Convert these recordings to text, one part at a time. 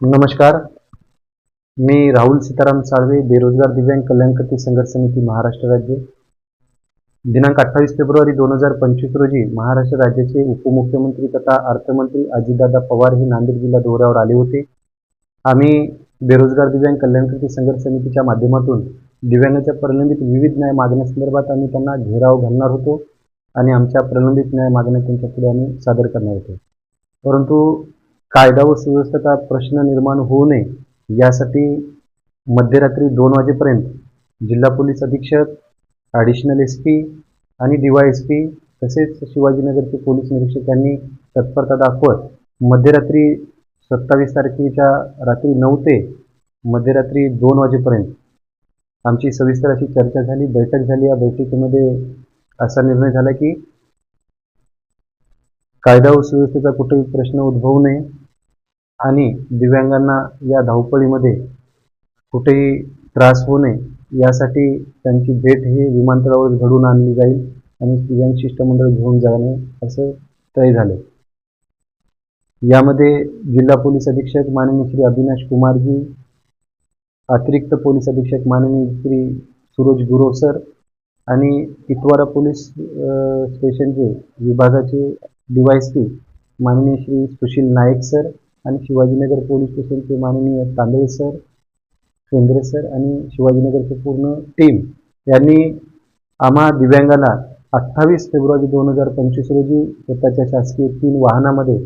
नमस्कार. मी राहुल सीताराम साळवे बेरोजगार दिव्यांग कल्याणकर्ती संघर्ष समिती महाराष्ट्र राज्य. दिनांक अठ्ठावीस फेब्रुवारी दोन हजार पंचवीस रोजी महाराष्ट्र राज्याचे उपमुख्यमंत्री तथा अर्थमंत्री अजितदादा पवार हे नांदेड जिल्हा दौऱ्यावर आले होते. आम्ही बेरोजगार दिव्यांग कल्याणकृती संघर्ष समितीच्या माध्यमातून दिव्यांगाच्या प्रलंबित विविध न्याय मागण्यासंदर्भात आम्ही त्यांना घेराव घालणार होतो आणि आमच्या प्रलंबित न्याय मागण्या त्यांच्या पुढे आम्ही सादर करणार होतो. परंतु कायदा व सुव्यवस्थेचा प्रश्न निर्माण होऊ नये यासाठी मध्यरात्री दोन वाजेपर्यंत जिल्हा पोलीस अधीक्षक ॲडिशनल एस पी आणि डिवाय एस पी तसेच शिवाजीनगरचे पोलीस निरीक्षक यांनी तत्परता दाखवत मध्यरात्री सत्तावीस तारखेच्या रात्री नऊ ते मध्यरात्री दोन वाजेपर्यंत आमची सविस्तर अशी चर्चा झाली. बैठक झाली. या बैठकीमध्ये असा निर्णय झाला की कायदा व सुव्यवस्थेचा कुठेही प्रश्न उद्भवू नये. आणि दिव्यांगांना या धावपळीमध्ये कुठेही त्रास होऊ नये यासाठी त्यांची भेट हे विमानतळावर घडून आणली जाईल आणि दिव्यांग शिष्टमंडळ घेऊन जाणे असं तय झाले. यामध्ये जिल्हा पोलीस अधीक्षक माननीय श्री अविनाश कुमारजी अतिरिक्त पोलीस अधीक्षक माननीय श्री सूरज गुरव सर आणि इतवारा पोलीस स्टेशनचे विभागाचे डीवायएसपी माननीय श्री सुशील नाईक सर आणि शिवाजीनगर पोलीस स्टेशनचे माननीय तांदळे सर केंद्रे सर आणि शिवाजीनगरचे पूर्ण टीम यांनी आम्हा दिव्यांगाला अठ्ठावीस फेब्रुवारी दोन हजार पंचवीस रोजी स्वतःच्या शासकीय तीन वाहनामध्ये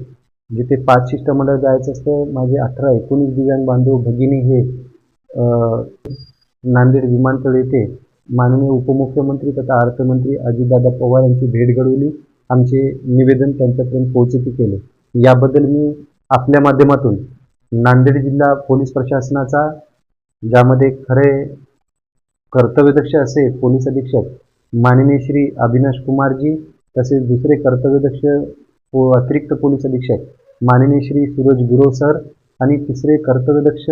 जिथे पाच शिष्टमंडळ जायचं असतं माझे अठरा एकोणीस दिव्यांग बांधव भगिनी हे नांदेड विमानतळ येथे माननीय उपमुख्यमंत्री तथा अर्थमंत्री अजितदादा पवार यांची भेट घडवली. आमचे निवेदन त्यांच्यापर्यंत पोहोचती केले. याबद्दल मी आपल्या माध्यमातून. नांदेड जिल्हा पोलीस प्रशासनाचा ज्यामध्ये खरे कर्तव्यदक्ष असे पोलीस अधीक्षक माननीय श्री अविनाश कुमारजी तसेच दुसरे कर्तव्यदक्ष पो अतिरिक्त पोलीस अधीक्षक माननीय श्री सूरज गुरव सर आणि तिसरे कर्तव्यदक्ष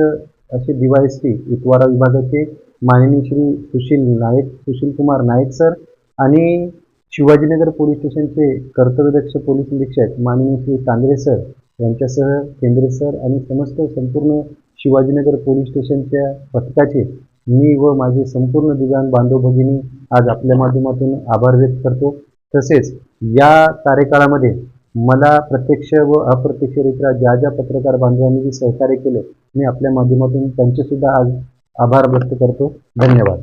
असे एस पी इतवारा विभागाचे माननीय श्री सुशील नाईक सुशील कुमार नाईक सर आणि शिवाजीनगर पोलीस स्टेशनचे कर्तव्यदक्ष पोलीस निरीक्षक माननीय श्री तांद्रे सर यांच्यासह केंद्रे सर आणि समस्त संपूर्ण शिवाजीनगर पोलीस स्टेशनच्या पथकाचे मी व माझे संपूर्ण दिव्यांग बांधव भगिनी आज आपल्या माध्यमातून आभार व्यक्त करतो. तसेच या कार्यकाळामध्ये मला प्रत्यक्ष व अप्रत्यक्षरित्या ज्या ज्या पत्रकार बांधवांनी सहकार्य केलं मी आपल्या माध्यमातून त्यांचेसुद्धा आज आभार व्यक्त करतो. धन्यवाद.